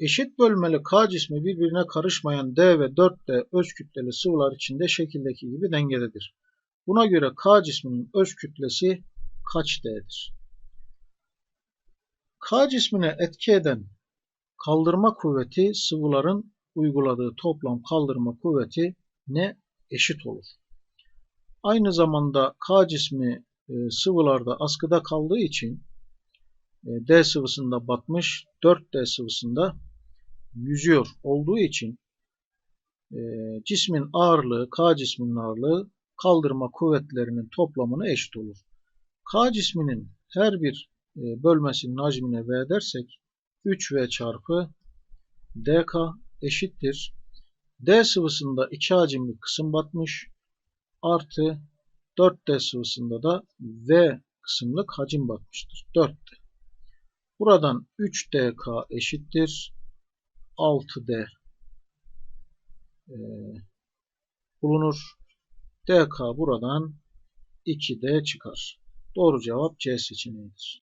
Eşit bölmeli K cismi birbirine karışmayan D ve 4D öz kütleli sıvılar içinde şekildeki gibi dengededir. Buna göre K cisminin öz kütlesi kaç D'dir? K cismine etki eden kaldırma kuvveti sıvıların uyguladığı toplam kaldırma kuvveti ne eşit olur? Aynı zamanda K cismi e, sıvılarda askıda kaldığı için e, D sıvısında batmış, 4D sıvısında yüzüyor olduğu için e, cismin ağırlığı, K cisminin ağırlığı kaldırma kuvvetlerinin toplamına eşit olur. K cisminin her bir e, bölmesinin hacmine V dersek 3V çarpı DK eşittir. D sıvısında 2 hacimli kısım batmış artı 4D sıvısında da V kısımlık hacim batmıştır. 4D. Buradan 3DK eşittir 6D e, bulunur. DK buradan 2D çıkar. Doğru cevap C seçeneğidir.